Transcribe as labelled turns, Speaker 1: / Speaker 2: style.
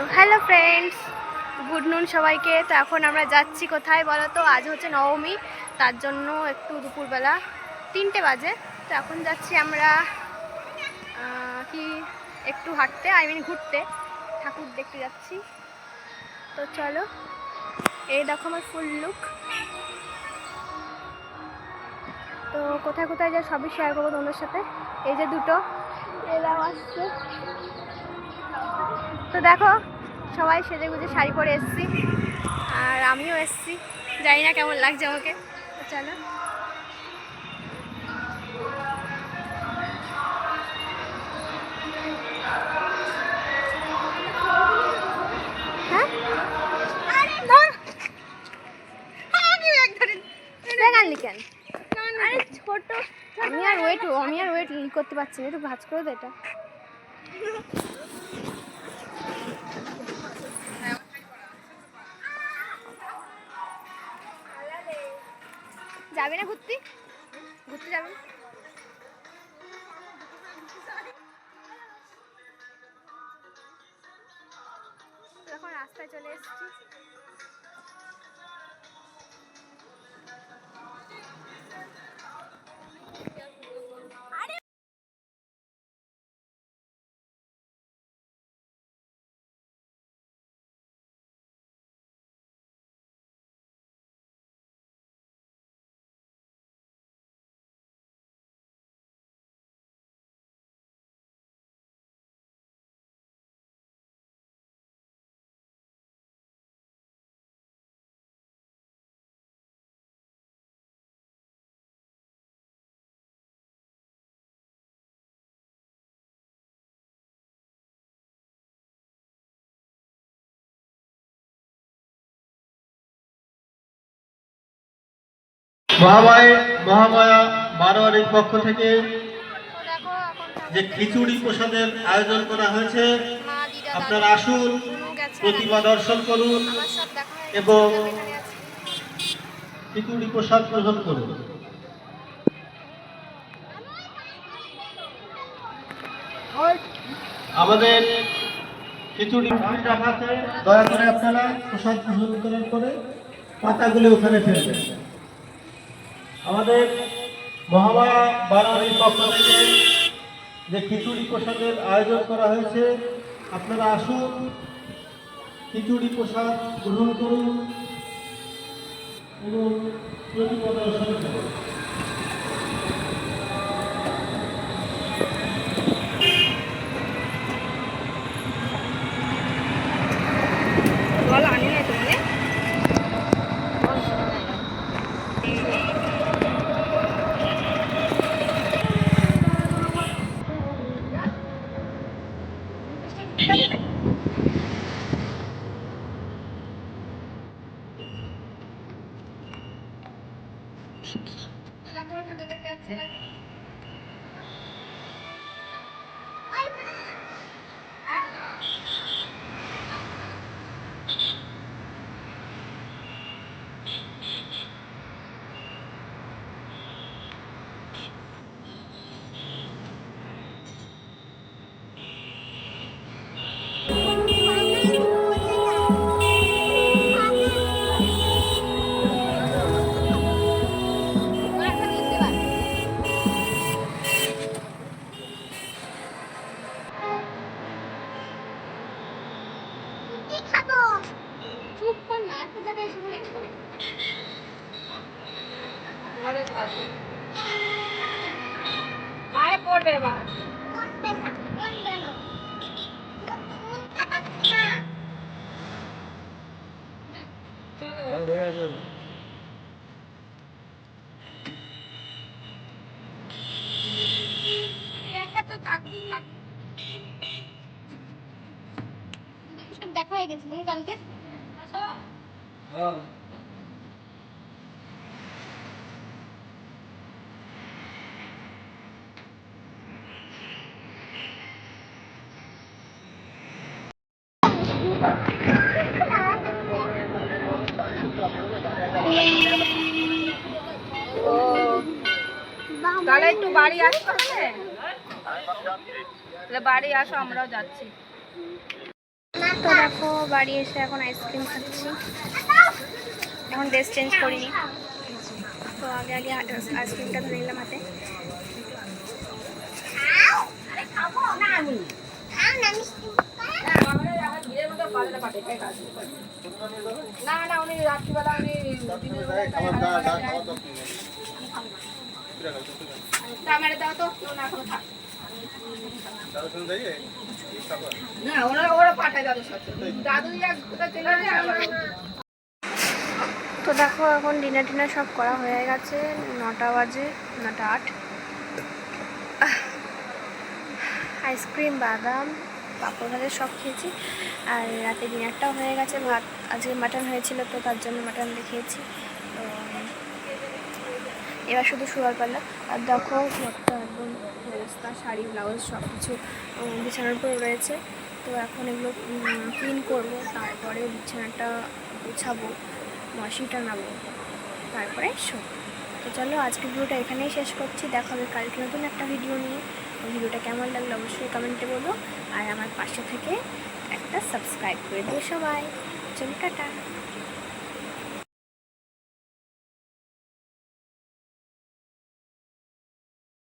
Speaker 1: তো hello friends good নুন সবাইকে। তো এখন আমরা যাচ্ছি কোথায় বলো তো? আজ হচ্ছে নবমী, তার জন্য একটু দুপুরবেলা তিনটে বাজে। তো এখন যাচ্ছি আমরা কি একটু হাঁটতে আই মিন ঘুরতে। ঠাকুর দেখতে যাচ্ছি। তো চলো, এই দেখো আমার ফুল লুক তো কোথায় কোথায় যা সবই শেয়ার করব তোমাদের সাথে। এই যে দুটো, এরাও আসছে। তো দেখো, সবাই সেজে গুজে শাড়ি পরে এসেছি। আর আমিও এসেছি। জানি না কেমন লাগছে আমাকে। চলো। হ্যাঁ? আমি আর ওয়েট আমি আর ওয়েট করতে পারছি না। একটু ভাজ করে দে এটা। যাবে না ঘুরতে? ঘুরতে যাবে এখন রাস্তায় চলে এসেছি।
Speaker 2: মহামায়, মহামায়া বারোয়ারির পক্ষ থেকে যে খিচুড়ি প্রসাদের আয়োজন করা হয়েছে, আপনারা আসুন, প্রতিমা দর্শন করুন এবং। খিচুড়ি প্রসাদ গ্রহণ করুন আমাদের খিচুড়ি দয়া করে আপনারা প্রসাদ গ্রহণ করার পরে পাতাগুলি ওখানে ফেলবেন আমাদের মহামায়া বারোয়ারির পক্ষ থেকে যে খিচুড়ি প্রসাদের আয়োজন করা হয়েছে, আপনারা আসুন, খিচুড়ি প্রসাদ গ্রহণ করুন এবং প্রতিমা দর্শন করুন।
Speaker 1: আনি নাই Thank you.
Speaker 3: আয় পড়বে এবার।
Speaker 1: দেখা হয়ে গেছে নাকি কালকে?
Speaker 3: তাহলে একটু বাড়ি আসতে হবে? বাড়ি আসো আমরাও যাচ্ছি।
Speaker 1: তো দেখো বাড়ি এসে এখন আইসক্রিম খাচ্ছি এখন ড্রেস চেঞ্জ করিনি তো আগে আগে আইসক্রিমটা ধরে নিলাম হাতে
Speaker 3: না না উনি রাত্রিবেলা ক্যামেরা দাও তো না থাক
Speaker 1: তো দেখো, এখন ডিনার টিনার সব করা হয়ে গেছে, নটা বাজে, নটা আট। আইসক্রিম, বাদাম, পাঁপড় ভাজা সব খেয়েছি, আর রাতে ডিনারটাও হয়ে গেছে, ভাত আজকে মাটন হয়েছিল তো তার জন্য মাটন দেখিয়েছি এবার শুধু শোয়ার পাল্লা। আর দেখো, ঘরটা একদম অবস্থা শাড়ি, ব্লাউজ সব কিছু বিছানার উপর রয়েছে। তো এখন এগুলো ক্লিন করব, তারপরে বিছানাটা গুছাবো, মশি টানাবো তারপরে শো তো চলো আজকে ভিডিওটা এখানেই শেষ করছি। দেখা হবে কালকে নতুন একটা ভিডিও নিয়ে। ভিডিওটা কেমন লাগল অবশ্যই কমেন্টে বলো। আর আমার পাশে থেকে একটা সাবস্ক্রাইব করে দিও সবাই। চলো, টাটা।